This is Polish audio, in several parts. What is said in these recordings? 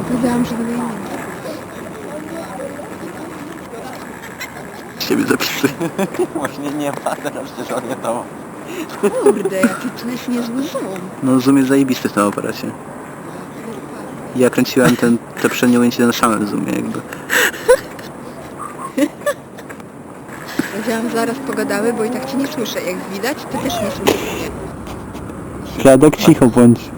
nie powiedziałam, że wyjdę. Siebie zapisuj. Właśnie nie ma, teraz przecież orientował. Kurde, jaki tu jest niezły zoom. No zoom jest zajebisty w tym aparacie. Ja kręciłem ten, te przednie ujęcie na samym zoomie jakby. Powiedziałam, zaraz pogadamy, bo i tak cię nie słyszę. Jak widać, ty też nie słyszysz mnie. Cicho bądź.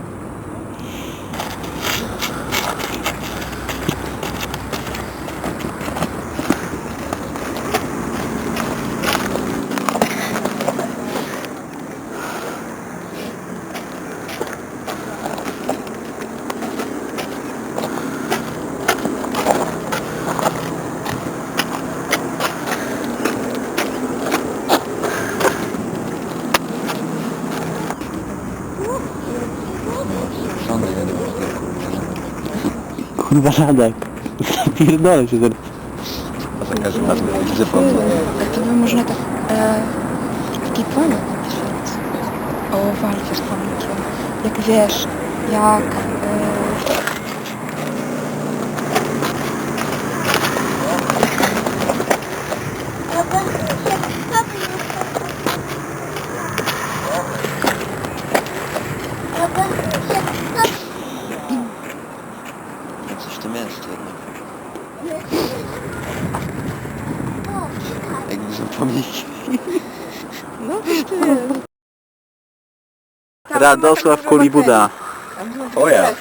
Kurwa Radek. Pierdolę się zaraz. A za każdym razem widzę pomysł. A to by można tak... E, taki napisać. O walce z pomysłem. Jak wiesz, jak... E, Coś w tym jest jednak. Jakby są pomniki. no wiesz, to jest. Radosław Kulibuda. Tam było O ja. tak.